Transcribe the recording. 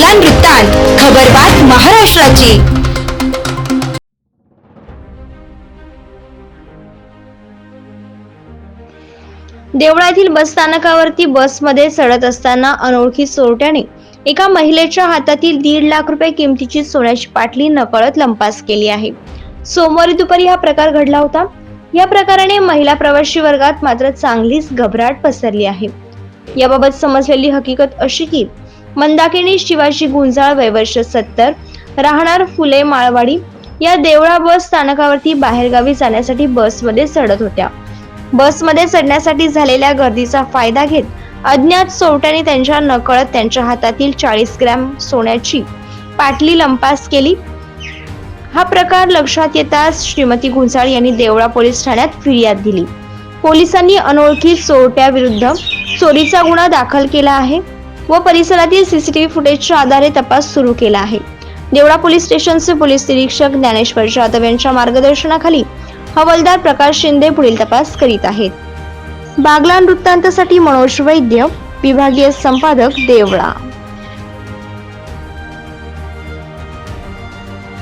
बागलान वृत्तांत खबरबात महाराष्ट्राची. देवळातील बस स्थानकावरती बसमध्ये चढत असताना अनोळखी चोरट्याने एका महिलेच्या हातातील दीड लाख रुपये किमतीची सोन्याची पाटली नकळत लंपास केली आहे. सोमवारी दुपारी हा प्रकार घडला होता. या प्रकाराने महिला प्रवासी वर्गात मात्र चांगलीच घबराट पसरली आहे. याबाबत समजलेली हकीकत अशी की मंदाकिनी शिवाजी गुंजाळ वयवर्ष सत्तर राहणार फुले माळवाडी या देवळा बस स्थानकावरती बाहेरगावी जाण्यासाठी बसमध्ये चढत होत्या. बसमध्ये चढण्यासाठी झालेल्या गर्दीचा फायदा घेत अज्ञात चोरट्याने त्यांच्या नकळत त्यांच्या हातातील चाळीस ग्रॅम सोन्याची पाटली लंपास केली. हा प्रकार लक्षात येताच श्रीमती गुंजाळ यांनी देवळा पोलीस ठाण्यात फिर्याद दिली. पोलिसांनी अनोळखी चोरट्या विरुद्ध चोरीचा गुन्हा दाखल केला आहे. व परिसरातील सीसीटीव्ही फुटेजच्या आधारे तपास सुरू केला आहे. देवळा पोलीस स्टेशनचे पोलीस निरीक्षक ज्ञानेश्वर जाधव यांच्या मार्गदर्शनाखाली हवालदार प्रकाश शिंदे पुढील तपास करीत आहेत. बागलान वृत्तांतासाठी मनोज वैद्य विभागीय संपादक देवळा.